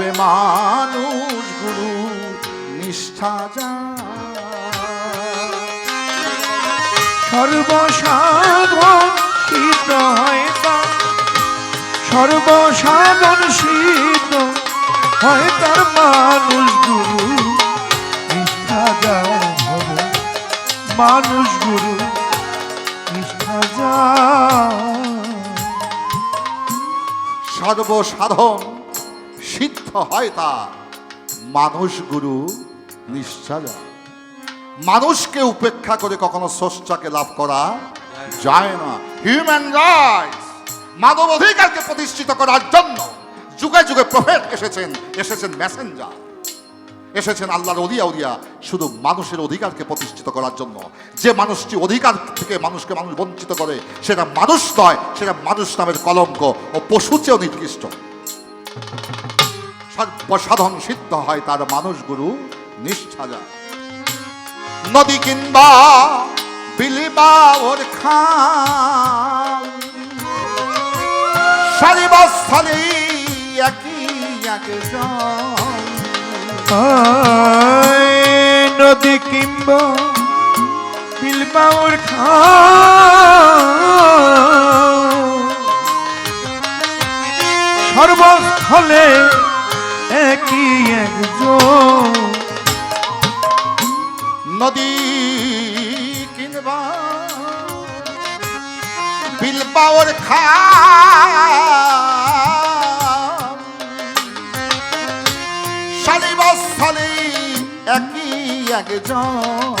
হবে মানুষ গুরু, নিষ্ঠা যায় সর্বসাধন সিদ্ধ হয় তার সর্বসাধন সিদ্ধ হয় তার মানুষ গুরু, নিষ্ঠা যায় হবে মানুষ গুরু, নিষ্ঠা যায় সর্বসাধন সিদ্ধ হয় তা, মানুষ গুরু নিশ্চয় মানুষকে উপেক্ষা করে কখনো স্রষ্টাকে লাভ করা যায় না। হিউম্যান রাইটস মানব অধিকারকে প্রতিষ্ঠিত করার জন্য যুগে যুগে প্রফেট এসেছেন এসেছেন মেসেঞ্জার এসেছেন আল্লাহর অলিয়া উলিয়া, শুধু মানুষের অধিকারকে প্রতিষ্ঠিত করার জন্য। যে মানুষটি অধিকার থেকে মানুষকে মানুষ বঞ্চিত করে, সেটা মানুষ নয়, সেটা মানুষ নামের কলঙ্ক ও পশু চেয়েও নিকৃষ্ট। সর্বসাধন সিদ্ধ হয় তার মানুষ গুরু নিষ্ঠা যায়। নদী কিংবা বিলিবা ওর খাল। সারিবাস্থলে একই একে নদী কিংবা বিলবাউর খা সর্বস্থলে একই একজন। নদী কিংবা বিলবাওর খাল সালিবাস্থলে একই একজন।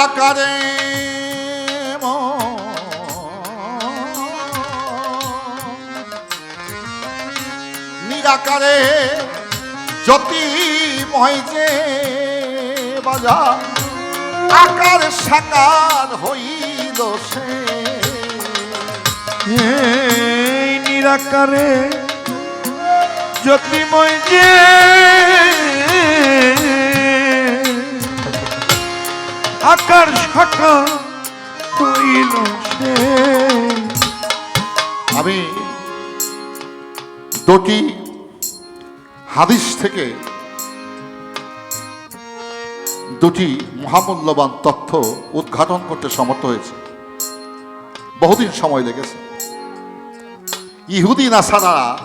নিরাকারে নিরাকারে জ্যোতিময় যে বাজার আকার সাকার হইল সে। নিরাকারে জ্যোতিময় যে আকার শাখা হইল সে। আমি দুটি হাদিস থেকে দুটি মহামূল্যবান তথ্য উদ্ঘাটন করতে সমর্থ হয়েছে। বহুদিন সময় লেগেছে। ইহুদি নাসারারা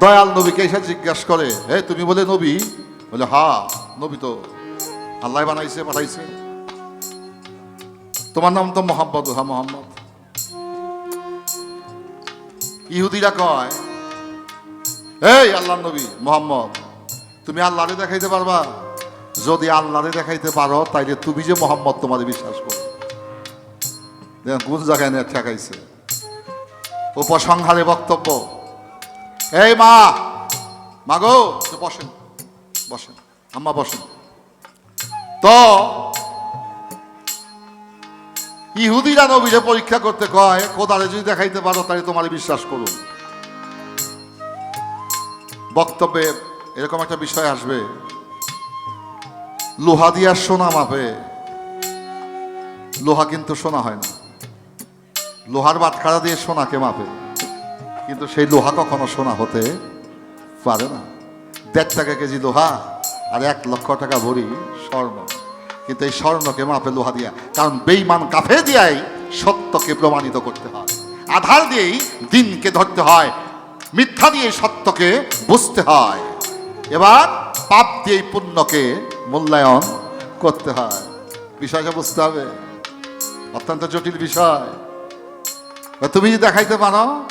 দয়াল নবীকে এসে জিজ্ঞাসা করে, হে, তুমি বলে নবী? বলে হা নবী তো আল্লাহ বানাইছে পাঠাইছে তোমার নাম তো মোহাম্মদ হা মোহাম্মদ। ইহুদিরা কয়, এই আল্লাহ নবী, মোহাম্মদ, তুমি আল্লাহরে দেখাইতে পারবা? যদি আল্লাহরে দেখাইতে পারো, তাইলে তুমি যে মোহাম্মদ তোমাদের বিশ্বাস করো। কোন জায়গায় নিয়ে ঠেকাইছে। উপসংহারে বক্তব্য। এই মা, মাগো বসেন বসেন, আম্মা বসেন। তো, ইহুদিরা নবীরে পরীক্ষা করতে কয় কোদারে যদি দেখাইতে পারো, তাহলে তোমার বিশ্বাস করুন। বক্তব্যে এরকম একটা বিষয় আসবে। লোহা দিয়া সোনা মাপে। লোহা কিন্তু সোনা হয় না। লোহার বাটখারা দিয়ে সোনাকে মাপে। কিন্তু সেই লোহা কখনো সোনা হতে পারে না। দেড় টাকা কেজি লোহা আর এক লক্ষ টাকা ভরি স্বর্ণ। কিন্তু এই স্বর্ণকে মাপে লোহা দিয়া। কারণ বেইমান কাফে দিয়াই সত্যকে প্রমাণিত করতে হয়। আধার দিয়েই দিনকে ধরতে হয়। মিথ্যা দিয়ে সত্যকে বুঝতে হয়। এবার পাপ দিয়ে পুণ্যকে মূল্যায়ন করতে হয়। বিষয়টা বুঝতে হবে। অত্যন্ত জটিল বিষয়। তুমি যদি দেখাইতে পারো,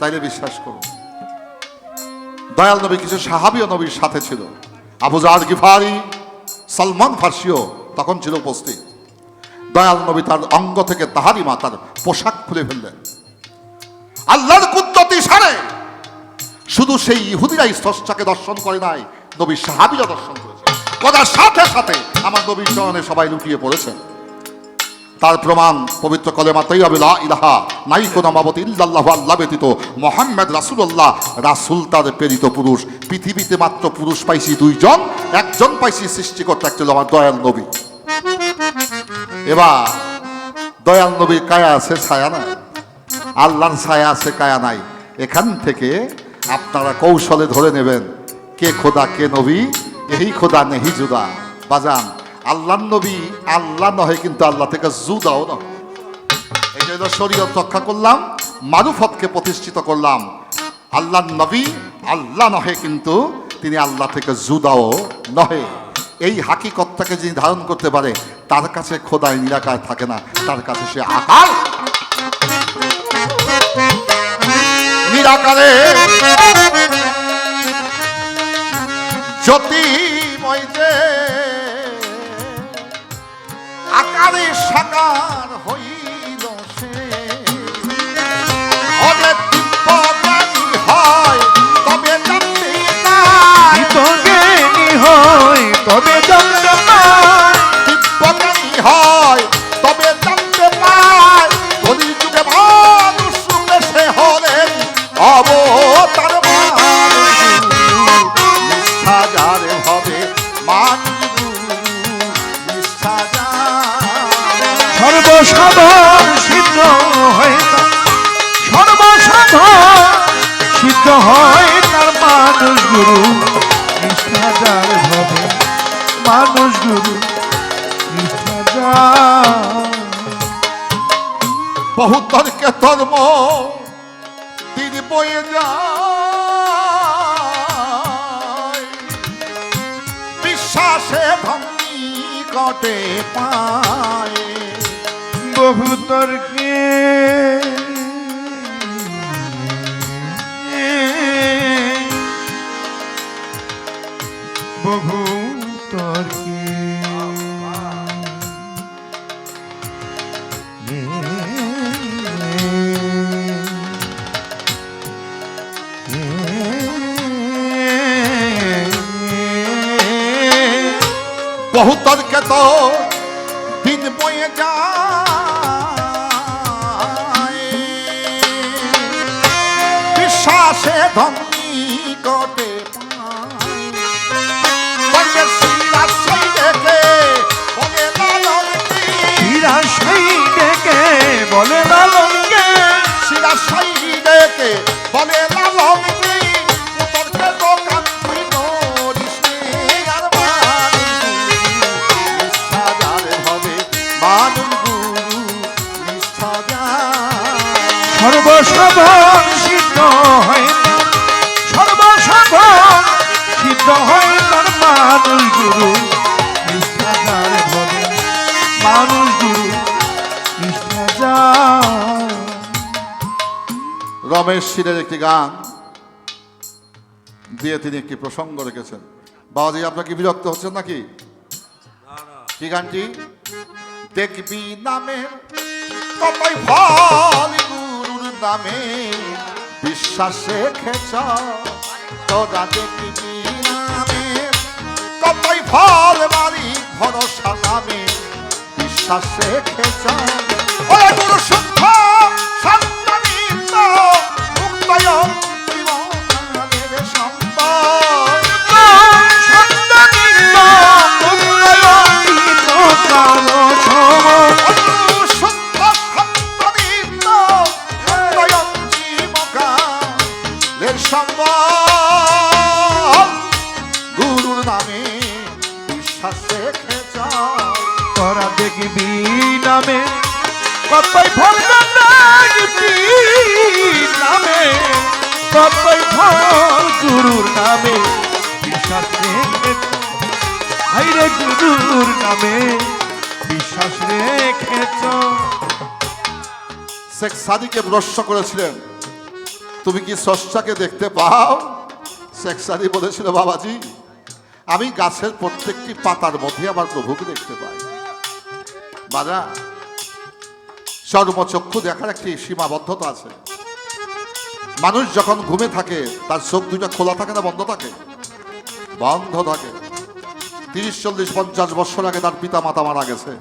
তাইলে বিশ্বাস করো। দয়াল নবী কিছু সাহাবীয় নবীর সাথে ছিল। আবু জাহাজ গিফারি সালমান ফার্সিও তখন ছিল উপস্থিত। দয়াল নবী তার অঙ্গ থেকে তাহারি মাতার পোশাক খুলে ফেললেন। আল্লাহর কুদ্দতি সারে। শুধু সেই ইহুদিরাই স্রষ্টাকে দর্শন করে নাই, নবী সাহাবিরা দর্শন করেছে কথার সাথে সাথে আমার নবীর চরণে সবাই লুকিয়ে পড়েছেন। তার প্রমাণ পবিত্র কলেমা তৈয়াবিলা ইলাহা নাই কোন মাবত ইল্লাল্লাহু আল্লাহ ব্যতীত, মোহাম্মদ রাসুল্লাহ রাসূল তার প্রেরিত পুরুষ। পৃথিবীতে মাত্র পুরুষ পাইছি দুইজন, একজন পাইছি সৃষ্টিকর্তা হলো আমার দয়াল নবী। এবার, দয়াল নবীর কায়া আছে, ছায়া নাই। আল্লাহর ছায়া আছে, কায়া নাই। এখান থেকে আপনারা কৌশলে ধরে নেবেন, কে খোদা, কে নবী, এই খোদা নেহি জুদা। বাজান। আল্লাহ নবী আল্লাহ নহে, কিন্তু আল্লাহ থেকে জুদাও নয় এই জন্য শরীয়ত রক্ষা করলাম, মারুফতকে প্রতিষ্ঠিত করলাম। আল্লাহ নবী আল্লাহ নহে, কিন্তু তিনি আল্লাহ থেকে জুদাও নহে। এই হাকিকতটাকে যিনি ধারণ করতে পারে, তার কাছে খোদায় নিরাকার থাকে না, তার কাছে সে আকার। নিরাকারে আকারে সাকার বহু তর্কে ধর্ম তিনি বয়ে যায়। বিশ্বাসে ভঙ্গি কটে পায়। বহু তর্কে বহু তর্কে বহু তর্কে তো দিন বয়ে যায় বিশ্বাসে ধনী কটে বলে শিলা সেই দেখে বলে লালন ডেকে বলে রমেশ শিরের একটি গান দিয়ে তিনি একটি প্রসঙ্গ রেখেছেন। বাবাজি, আপনার কি বিরক্ত হচ্ছেন নাকি? কি গানটি? দেখবি নামে কতই ফল গুরুর নামে, বিশ্বাসে খেছ তোরা দেখবি কতই ফল মারি ভরসা নামে বিশ্বাসে খেছ ওরে গুরু শুদ্ধ মুক্তয়ন। জীবনের নামে বিশ্বাস রেখেছ। শেখ সাদিকে প্রশ্ন করেছিলেন। তুমি কি স্রষ্টাকে দেখতে পাও? শেখ সাদি বলেছিল, বাবাজি, আমি গাছের প্রত্যেকটি পাতার মধ্যে আমার প্রভুকে দেখতে পাই। বাজা চর্মচক্ষু দেখার একটি সীমাবদ্ধতা আছে। মানুষ যখন ঘুমে থাকে, তার চোখ দুইটা খোলা থাকে না, বন্ধ থাকে? বন্ধ থাকে। তিরিশ, চল্লিশ, পঞ্চাশ বছর আগে তার পিতা মাতা মারা গেছে।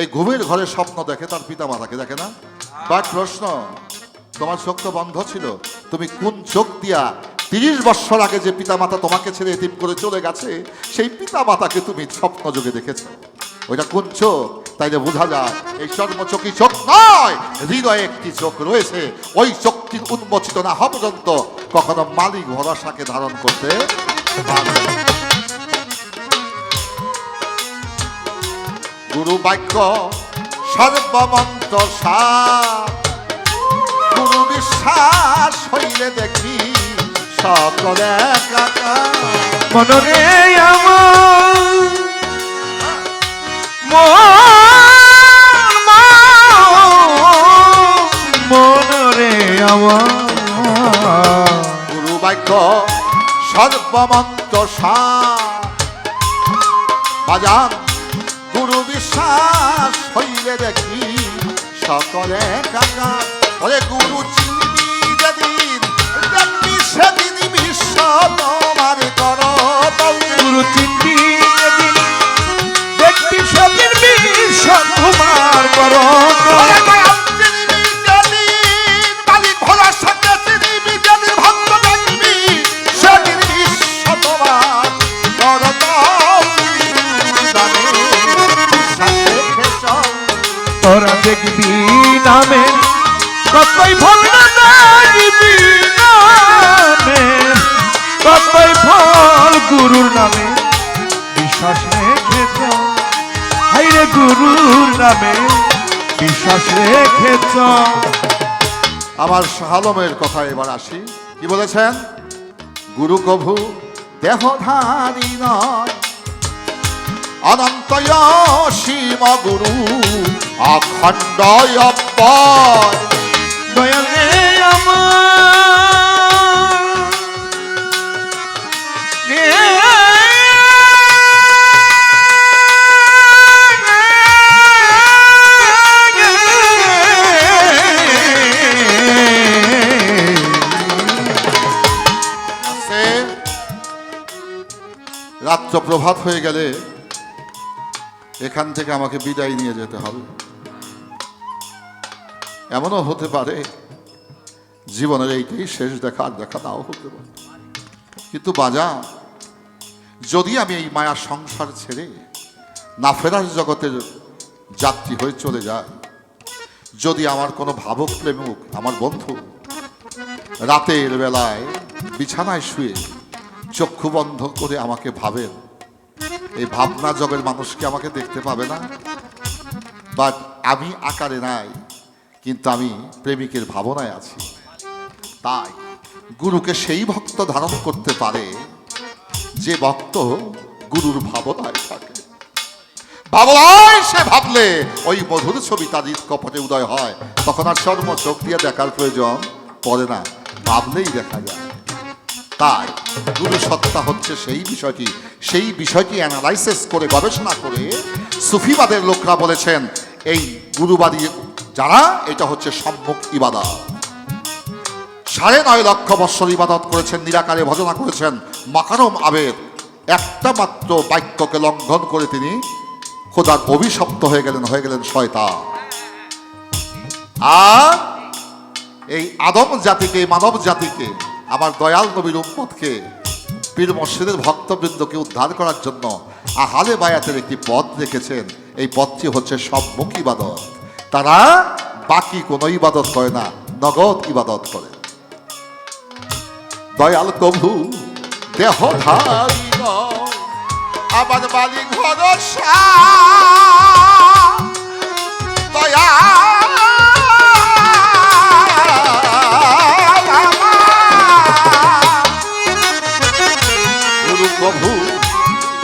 এই ঘুমের ঘরে স্বপ্ন দেখে তার পিতা মাতাকে দেখে না? বাট প্রশ্ন, তোমার চোখ তো বন্ধ ছিল। তুমি কোন চোখ দিয়া তিরিশ বছর আগে যে পিতা মাতা তোমাকে ছেড়ে এতিম করে চলে গেছে, সেই পিতা মাতাকে তুমি স্বপ্ন যোগে দেখেছ। ওইটা কোন চোখ? তাই যে বোঝা যায়, এই চর্মচোখী চোখ নয়, হৃদয়ে একটি চোখ রয়েছে। ওই চোখটি উন্মোচিত না হওয়া পর্যন্ত কখনো মালিক ভরসাকে ধারণ করতে পারবে গুরু বাক্য সর্বমন্ত্র সার। গুরু বিশ্বাস হইলে দেখি সকলে। মনরে আমার। মন মনরে আমার। গুরু বাক্য সর্বমন্ত্র সার। বাজান দেখি সকলে কাকা। ওরে গুরু গুরুর নামে বিশ্বাস রেখেছ। হাইরে গুরুর নামে বিশ্বাস রেখেছ। আমার শালমের কথা এবার আসি। কি বলেছেন? গুরু কভু দেহধারী নয়। অনন্ত সীম গুরু অখণ্ড দয়ালে আমার রাত্র প্রভাত হয়ে গেলে এখান থেকে আমাকে বিদায় নিয়ে যেতে হবে। এমনও হতে পারে জীবনের এইটাই শেষ দেখা আর দেখা তাও হতে পারে। কিন্তু বাজা, যদি আমি এই মায়া সংসার ছেড়ে না ফেরার জগতের যাত্রী হয়ে চলে যাই, যদি আমার কোনো ভাবক প্রেমুক, আমার বন্ধু রাতের বেলায় বিছানায় শুয়ে চক্ষু বন্ধ করে আমাকে ভাবেন। এই ভাবনা জগের মানুষকে আমাকে দেখতে পাবে না? বাট আমি আকারে নাই, কিন্তু আমি প্রেমিকের ভাবনায় আছি। তাই গুরুকে সেই ভক্ত ধারণ করতে পারে যে ভক্ত গুরুর ভাবনায় থাকে। ভাবনায় সে ভাবলে ওই মধুর ছবি তার কপটে উদয় হয়। তখন আর চর্ম চোখ দিয়ে দেখার প্রয়োজন পড়ে না, ভাবলেই দেখা যায়। তাই গুরু সত্তা হচ্ছে সেই বিষয়টি সেই বিষয়টি অ্যানালাইসিস করে, গবেষণা করে সুফিবাদের লোকরা বলেছেন, এই গুরুবাদী যারা, এটা হচ্ছে সম্মুখ ইবাদত। সাড়ে নয় লক্ষ বৎসর ইবাদত করেছেন, নিরাকারে ভজনা করেছেন মাকারম আবেদ। একটা মাত্র বাক্যকে লঙ্ঘন করে তিনি খোদার অভিশপ্ত হয়ে গেলেন হয়ে গেলেন শয়তা আর এই আদম জাতিকে, মানব জাতিকে আমার দয়াল নবীর উম্মতকে পীর মসজিদের ভক্তবৃন্দকে উদ্ধার করার জন্য আহালে বায়াতের একটি পথ রেখেছেন। এই পথটি হচ্ছে সম্মুখ ইবাদত। তারা বাকি কোনো ইবাদত করে না নগদ ইবাদত করে। দয়াল কভু নয়, আমার মালিক ভরসা। দয়া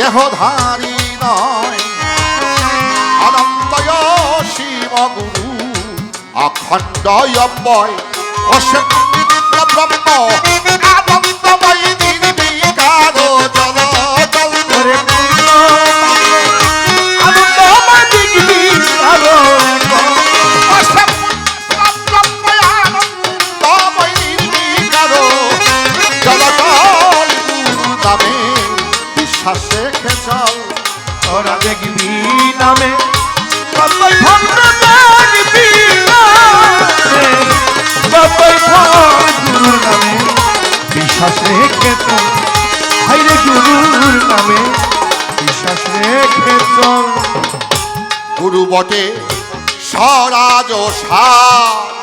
দেহধারী নয়। অনন্তয় শিব গুরু অখণ্ডয় বয় অসীম নিত্য ব্রহ্ম আনন্দময় বিশ্বাস রেখে চল ওরা দেখবি নামে। কতই ভদ্র দেখবি কতই ফল গুরুর নামে। বিশ্বাস রেখে চল। হাইরে গুরুর নামে। বিশ্বাস গুরু বটে স্বরাজ ও সার।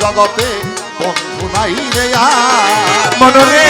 জগতে বন্ধু নাই রে আর। মনরে